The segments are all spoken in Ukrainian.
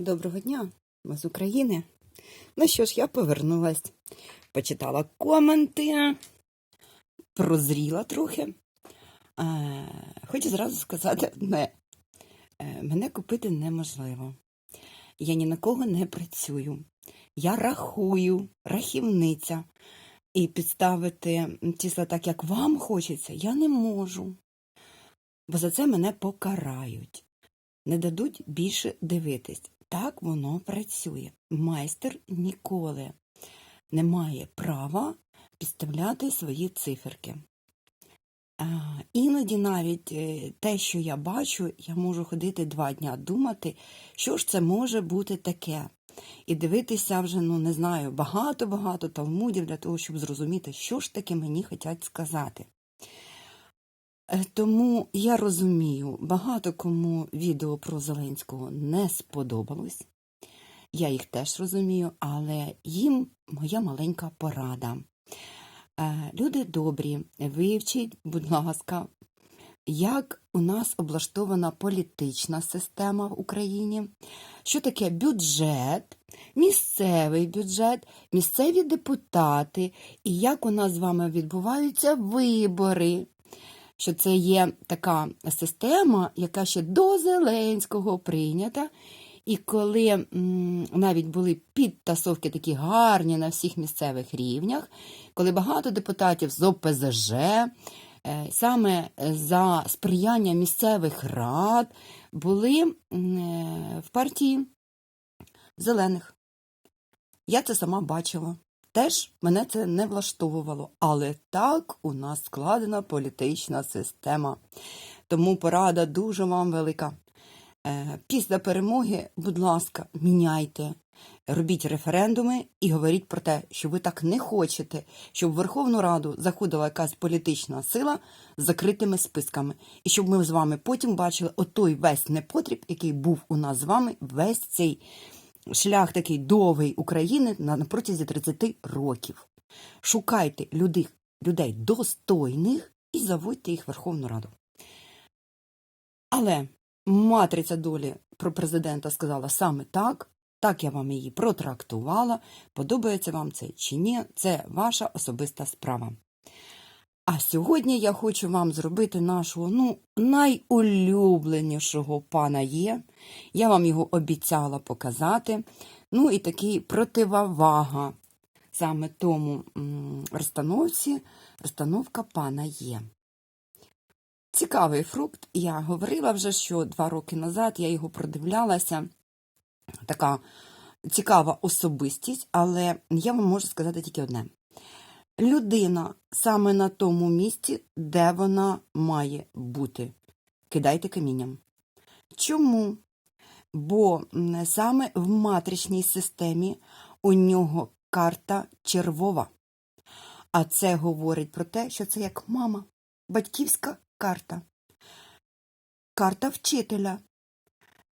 Доброго дня, ми з України. Ну що ж, я повернулась, почитала коменти, прозріла трохи. Е, хочу зразу сказати одне: Е, мене купити неможливо. Я ні на кого не працюю. Я рахую, рахівниця. І підставити числа так, як вам хочеться, я не можу. Бо за це мене покарають не дадуть більше дивитись. Так воно працює. Майстер ніколи не має права підставляти свої циферки. Іноді навіть е, те, що я бачу, я можу ходити два дня думати, що ж це може бути таке. І дивитися вже, ну не знаю, багато-багато талмудів для того, щоб зрозуміти, що ж таке мені хочуть сказати. Е, Тому я розумію, багато кому відео про Зеленського не сподобалось. Я їх теж розумію, але їм моя маленька порада. Е, Люди добрі, вивчіть, будь ласка, як у нас облаштована політична система в Україні, що таке бюджет, місцевий бюджет, місцеві депутати, і як у нас з вами відбуваються вибори що це є така система, яка ще до Зеленського прийнята. І коли навіть були підтасовки такі гарні на всіх місцевих рівнях, коли багато депутатів з ОПЗЖ, е, саме за сприяння місцевих рад були е, в партії зелених. Я це сама бачила. Теж мене це не влаштовувало, але так у нас складена політична система. Тому порада дуже вам велика. Е, Після перемоги, будь ласка, міняйте, робіть референдуми і говоріть про те, що ви так не хочете, щоб в Верховну Раду заходила якась політична сила з закритими списками, і щоб ми з вами потім бачили отой весь непотріб, який був у нас з вами весь цей шлях такий довгий України на, протязі 30 років. Шукайте людей, людей достойних і заводьте їх в Верховну Раду. Але матриця долі про президента сказала саме так, так я вам її протрактувала. Подобається вам це чи ні, це ваша особиста справа. А сьогодні я хочу вам зробити нашого ну, найулюбленішого пана є. Я вам його обіцяла показати. Ну і такий противовага саме тому розстановці, розстановка пана є. Цікавий фрукт. Я говорила вже, що два роки назад я його продивлялася. Така цікава особистість, але я вам можу сказати тільки одне людина саме на тому місці, де вона має бути. Кидайте камінням. Чому? Бо саме в матричній системі у нього карта червова. А це говорить про те, що це як мама, батьківська карта. Карта вчителя.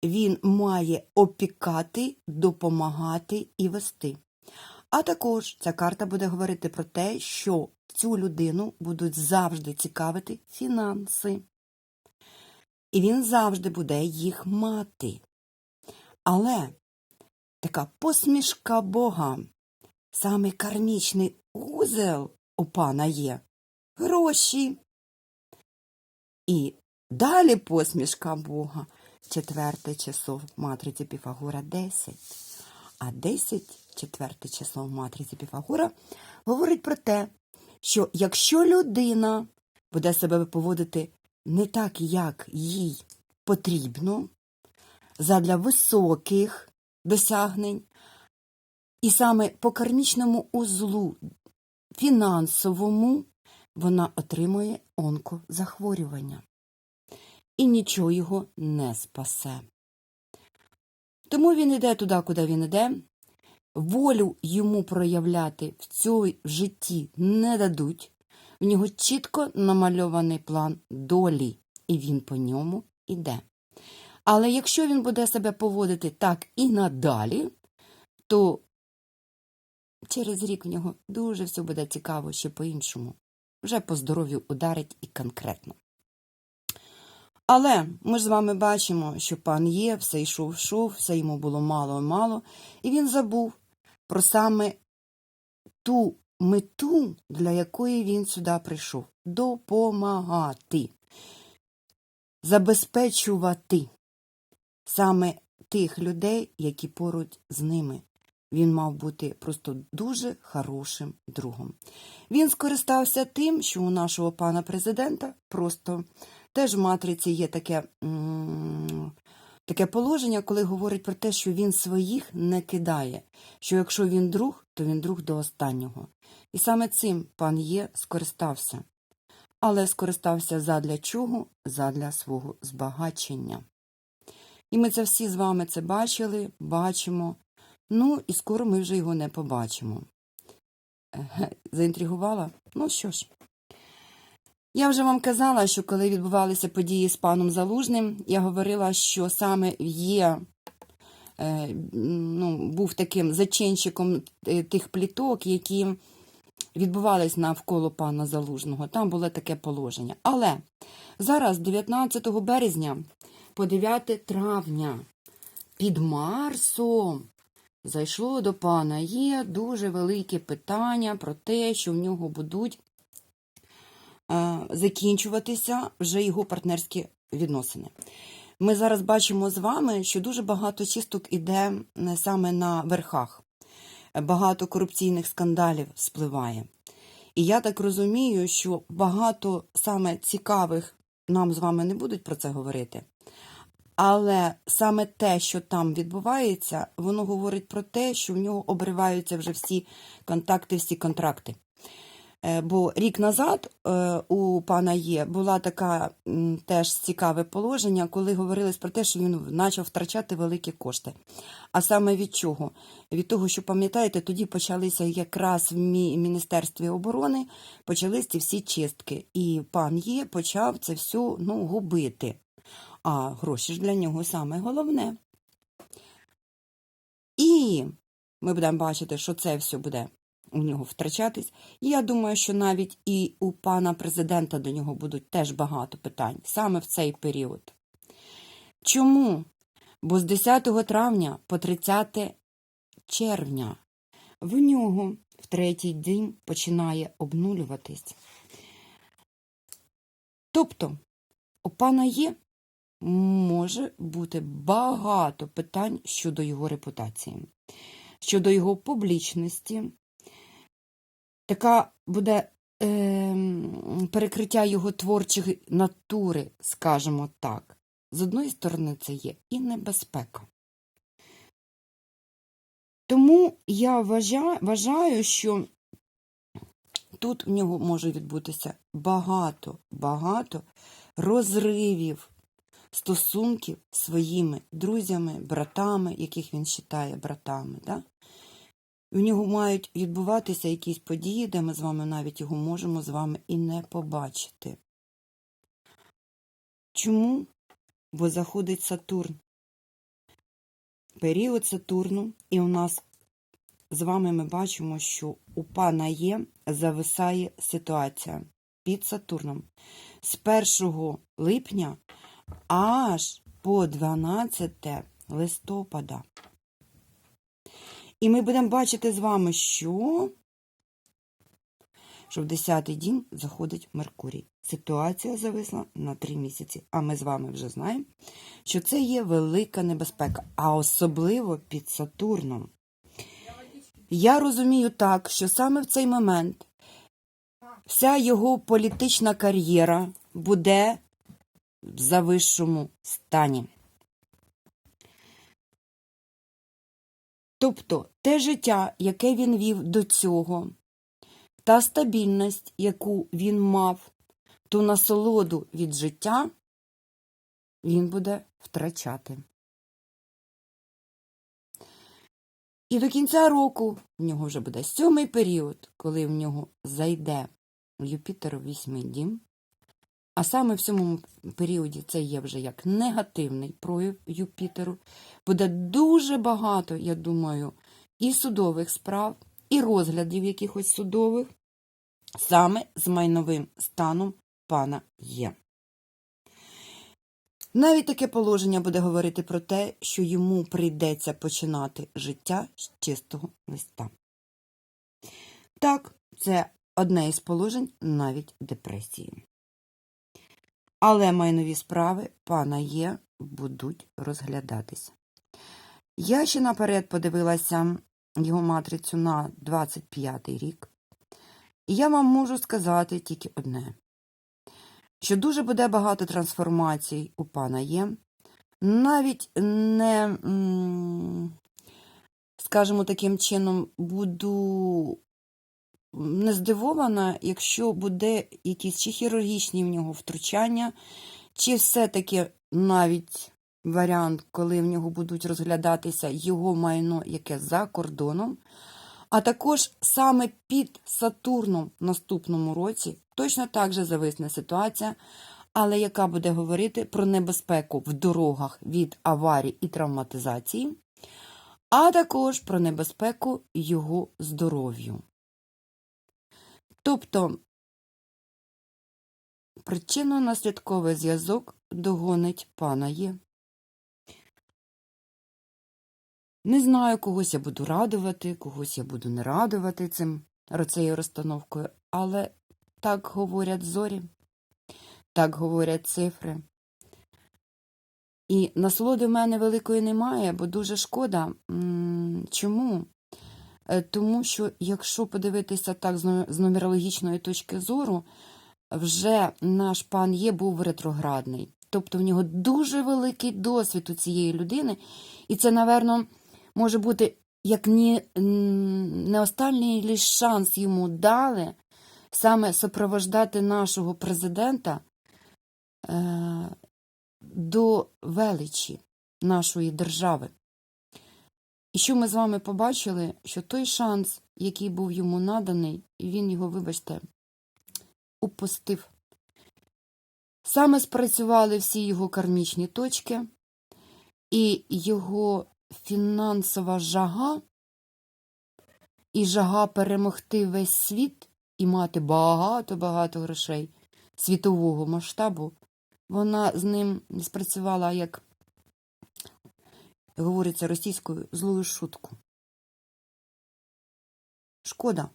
Він має опікати, допомагати і вести. А також ця карта буде говорити про те, що цю людину будуть завжди цікавити фінанси. І він завжди буде їх мати. Але така посмішка Бога, саме кармічний узел у пана є гроші. І далі посмішка Бога, четверте число в матриці Піфагора 10. А 10, четверте число в матриці Піфагора, говорить про те, що якщо людина буде себе поводити не так, як їй потрібно, задля високих досягнень, і саме по кармічному узлу фінансовому вона отримує онкозахворювання. І нічого його не спасе. Тому він іде туди, куди він іде. Волю йому проявляти в цьому житті не дадуть. В нього чітко намальований план долі, і він по ньому іде. Але якщо він буде себе поводити так і надалі, то через рік в нього дуже все буде цікаво ще по-іншому. Вже по здоров'ю ударить і конкретно. Але ми ж з вами бачимо, що пан є, все йшов, йшов, все йому було мало і мало, і він забув про саме ту мету, для якої він сюди прийшов допомагати, забезпечувати саме тих людей, які поруч з ними. Він мав бути просто дуже хорошим другом. Він скористався тим, що у нашого пана президента просто теж в матриці є таке, м, таке положення, коли говорить про те, що він своїх не кидає, що якщо він друг, то він друг до останнього. І саме цим пан є скористався. Але скористався задля чого? Задля свого збагачення. І ми це всі з вами це бачили, бачимо. Ну, і скоро ми вже його не побачимо. Заінтригувала? Ну що ж. Я вже вам казала, що коли відбувалися події з паном Залужним, я говорила, що саме є, е, ну, був таким зачинщиком е, тих пліток, які відбувались навколо пана Залужного. Там було таке положення. Але зараз, 19 березня по 9 травня, під Марсом зайшло до пана. Є дуже велике питання про те, що в нього будуть закінчуватися вже його партнерські відносини. Ми зараз бачимо з вами, що дуже багато чисток іде е, саме на верхах. Багато корупційних скандалів спливає. І я так розумію, що багато саме цікавих нам з вами не будуть про це говорити. Але саме те, що там відбувається, воно говорить про те, що в нього обриваються вже всі контакти, всі контракти. Е, Бо рік назад е, у пана Є була така теж цікаве положення, коли говорилось про те, що він почав втрачати великі кошти. А саме від чого? Від того, що пам'ятаєте, тоді почалися якраз в Міністерстві оборони почались ці всі чистки, і пан Є почав це все ну, губити. А гроші ж для нього саме головне. І ми будемо бачити, що це все буде у нього втрачатись. І я думаю, що навіть і у пана президента до нього будуть теж багато питань саме в цей період. Чому? Бо з 10 травня по 30 червня в нього в третій день починає обнулюватись. Тобто, у пана є може бути багато питань щодо його репутації, щодо його публічності. Така буде е, перекриття його творчої натури, скажімо так. З одної сторони, це є і небезпека. Тому я вважаю, що тут в нього може відбутися багато, багато розривів стосунків з своїми друзями, братами, яких він вважає братами. Да? В нього мають відбуватися якісь події, де ми з вами навіть його можемо з вами і не побачити. Чому? Бо заходить Сатурн. Період Сатурну, і у нас з вами ми бачимо, що у пана є зависає ситуація під Сатурном. З 1 липня аж по 12 листопада. І ми будемо бачити з вами, що, що в 10-й дім заходить Меркурій. Ситуація зависла на 3 місяці. А ми з вами вже знаємо, що це є велика небезпека, а особливо під Сатурном. Я розумію так, що саме в цей момент вся його політична кар'єра буде в завищому стані. Тобто те життя, яке він вів до цього, та стабільність, яку він мав, ту насолоду від життя, він буде втрачати. І до кінця року в нього вже буде сьомий період, коли в нього зайде Юпітер у вісьмий дім. А саме в цьому періоді це є вже як негативний прояв Юпітеру. Буде дуже багато, я думаю, і судових справ, і розглядів якихось судових, саме з майновим станом пана є. Навіть таке положення буде говорити про те, що йому прийдеться починати життя з чистого листа. Так, це одне із положень навіть депресії. Але майнові справи пана Є будуть розглядатися. Я ще наперед подивилася його матрицю на 25-й рік, і я вам можу сказати тільки одне, що дуже буде багато трансформацій у пана Є, навіть не, скажімо таким чином, буду не здивована, якщо буде якісь чи хірургічні в нього втручання, чи все-таки навіть варіант, коли в нього будуть розглядатися його майно, яке за кордоном, а також саме під Сатурном в наступному році точно так же зависне ситуація, але яка буде говорити про небезпеку в дорогах від аварій і травматизації, а також про небезпеку його здоров'ю. Тобто причинно-наслідковий зв'язок догонить пана є. Не знаю, когось я буду радувати, когось я буду не радувати цим цією розстановкою, але так говорять зорі, так говорять цифри. І насолоди в мене великої немає, бо дуже шкода. Чому? Е, Тому що, якщо подивитися так з ну- нумерологічної точки зору, вже наш пан є був ретроградний. Тобто в нього дуже великий досвід у цієї людини, і це, напевно, може бути як ні, не останній лиш шанс йому дали саме супровождати нашого президента е, до величі нашої держави. І що ми з вами побачили, що той шанс, який був йому наданий, він його, вибачте, упустив. Саме спрацювали всі його кармічні точки, і його фінансова жага, і жага перемогти весь світ і мати багато-багато грошей світового масштабу, вона з ним спрацювала як говориться російською злою шутку. Шкода,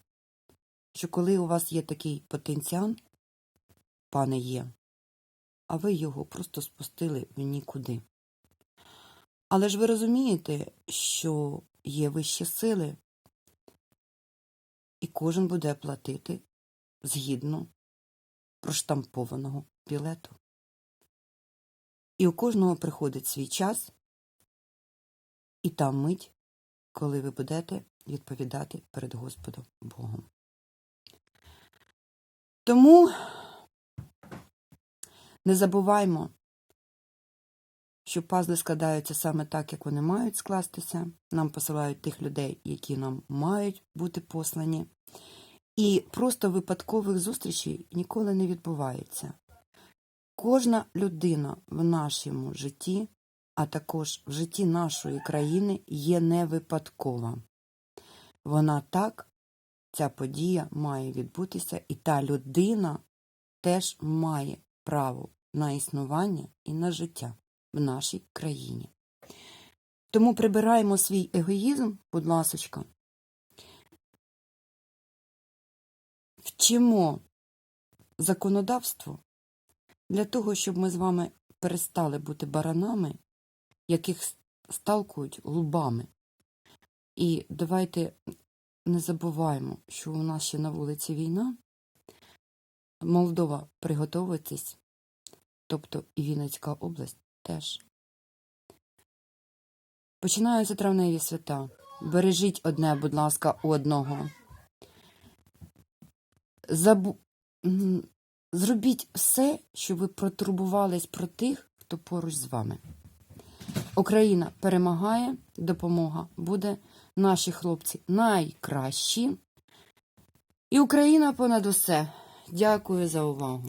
що коли у вас є такий потенціал, пане є, а ви його просто спустили в нікуди. Але ж ви розумієте, що є вищі сили, і кожен буде платити згідно проштампованого білету. І у кожного приходить свій час, і та мить, коли ви будете відповідати перед Господом Богом. Тому не забуваймо, що пазли складаються саме так, як вони мають скластися. Нам посилають тих людей, які нам мають бути послані. І просто випадкових зустрічей ніколи не відбувається. Кожна людина в нашому житті, а також в житті нашої країни, є не випадкова. Вона так, ця подія має відбутися, і та людина теж має право на існування і на життя в нашій країні. Тому прибираємо свій егоїзм, будь ласочка, вчимо законодавство для того, щоб ми з вами перестали бути баранами, яких сталкують лбами. І давайте не забуваємо, що у нас ще на вулиці війна. Молдова приготовитись, тобто і Вінницька область теж. Починаються травневі свята. Бережіть одне, будь ласка, одного. Забу... Зробіть все, щоб ви протурбувались про тих, хто поруч з вами. Україна перемагає, допомога буде. Наші хлопці найкращі. І Україна понад усе. Дякую за увагу.